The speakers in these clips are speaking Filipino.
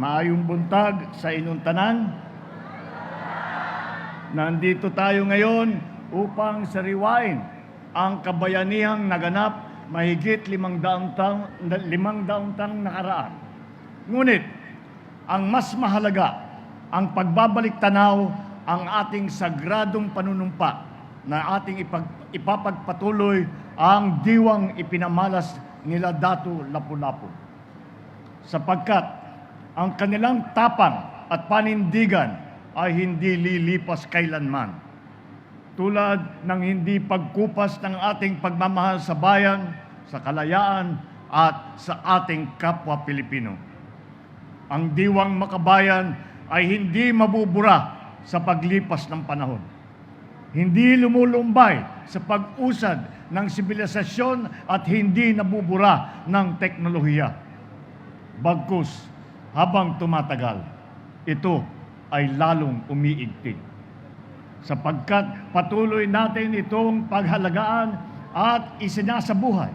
Maayong buntag sa inyong tanan. Nandito tayo ngayon upang sariwain ang kabayanihang naganap mahigit limang daang taong, limang daang taong nakaraan. Ngunit, ang mas mahalaga, ang pagbabalik tanaw ang ating sagradong panunumpa na ating ipag, ipapagpatuloy ang diwang ipinamalas nila Dato Lapu-Lapu. Sapagkat ang kanilang tapang at panindigan ay hindi lilipas kailanman. Tulad ng hindi pagkupas ng ating pagmamahal sa bayan, sa kalayaan at sa ating kapwa Pilipino. Ang diwang makabayan ay hindi mabubura sa paglipas ng panahon. Hindi lumulumbay sa pag-usad ng sibilisasyon at hindi nabubura ng teknolohiya. Bagkus, habang tumatagal, ito ay lalong umiigting. Sapagkat patuloy natin itong paghalagaan at isinasabuhay.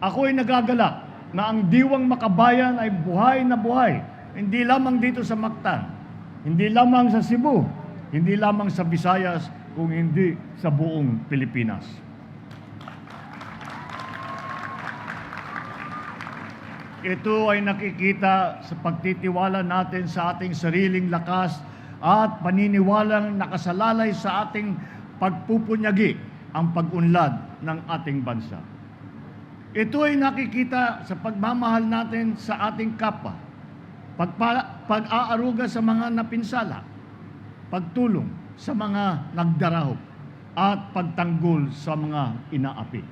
Ako ay nagagalak na ang diwang makabayan ay buhay na buhay, hindi lamang dito sa Mactan, hindi lamang sa Cebu, hindi lamang sa Visayas, kung hindi sa buong Pilipinas. Ito ay nakikita sa pagtitiwala natin sa ating sariling lakas at paniniwalang nakasalalay sa ating pagpupunyagi ang pag-unlad ng ating bansa. Ito ay nakikita sa pagmamahal natin sa ating kapwa, pag-aaruga sa mga napinsala, pagtulong sa mga nagdarahop, at pagtanggol sa mga inaapi.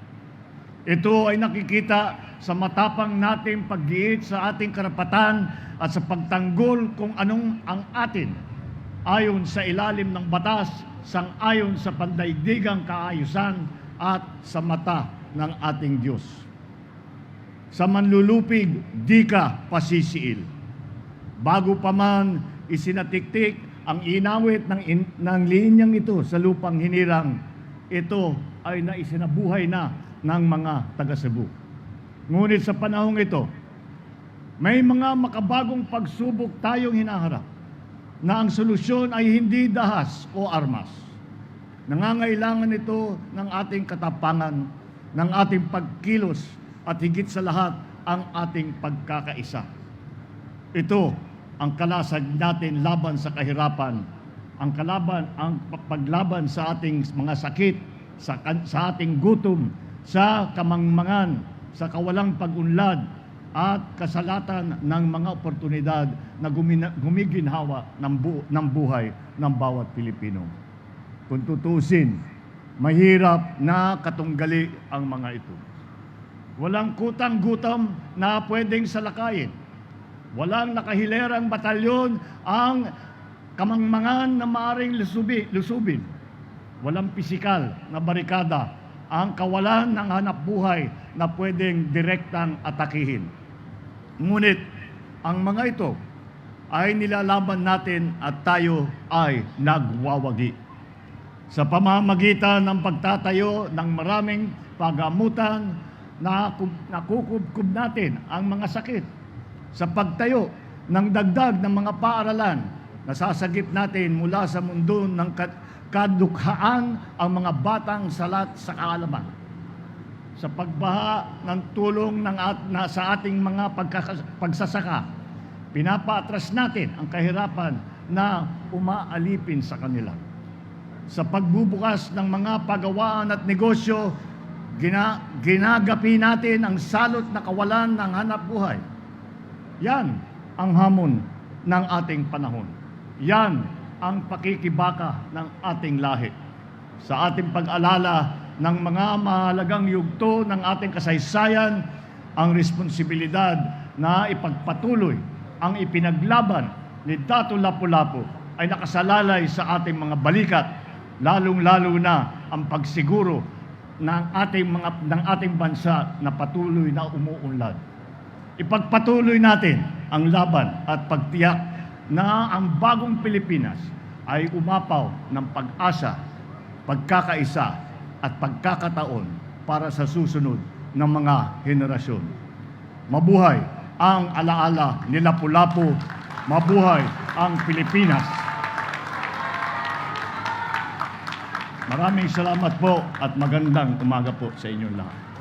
Ito ay nakikita sa matapang nating paggiit sa ating karapatan at sa pagtanggol kung anong ang atin ayon sa ilalim ng batas, sang ayon sa pandaigdigang kaayusan at sa mata ng ating Diyos. Sa manlulupig, di ka pasisiil. Bago pa man isinatiktik ang inawit ng, in, ng linyang ito sa lupang hinirang, ito ay naisinabuhay na ng mga taga Cebu. Ngunit sa panahong ito, may mga makabagong pagsubok tayong hinaharap na ang solusyon ay hindi dahas o armas. Nangangailangan ito ng ating katapangan, ng ating pagkilos at higit sa lahat ang ating pagkakaisa. Ito ang kalasag natin laban sa kahirapan, ang kalaban, ang paglaban sa ating mga sakit, sa, sa ating gutom, sa kamangmangan, sa kawalang pag-unlad, at kasalatan ng mga oportunidad na gumiginhawa ng, bu, ng buhay ng bawat Pilipino. Kung tutusin, mahirap na katunggali ang mga ito. Walang kutang-gutom na pwedeng salakayin. Walang nakahilerang batalyon ang kamangmangan na maaring lusubi, lusubin. Walang pisikal na barikada ang kawalan ng hanap buhay na pwedeng direktang atakihin. Ngunit ang mga ito ay nilalaban natin at tayo ay nagwawagi. Sa pamamagitan ng pagtatayo ng maraming pagamutan na nakukubkub natin ang mga sakit. Sa pagtayo ng dagdag ng mga paaralan na sasagip natin mula sa mundo ng kadukhaan ang mga batang salat sa kaalaman sa pagbaha ng tulong ng at, na, sa ating mga pagsasaka, pinapaatras natin ang kahirapan na umaalipin sa kanila. Sa pagbubukas ng mga pagawaan at negosyo, gina, ginagapi natin ang salot na kawalan ng hanap buhay. Yan ang hamon ng ating panahon. Yan ang pakikibaka ng ating lahi. Sa ating pag-alala ng mga mahalagang yugto ng ating kasaysayan ang responsibilidad na ipagpatuloy ang ipinaglaban ni Dato Lapu-Lapu ay nakasalalay sa ating mga balikat, lalong-lalo na ang pagsiguro ng ating mga ng ating bansa na patuloy na umuunlad. Ipagpatuloy natin ang laban at pagtiyak na ang bagong Pilipinas ay umapaw ng pag-asa, pagkakaisa at pagkakataon para sa susunod ng mga henerasyon. Mabuhay ang alaala ni Lapu-Lapu. Mabuhay ang Pilipinas. Maraming salamat po at magandang umaga po sa inyong lahat.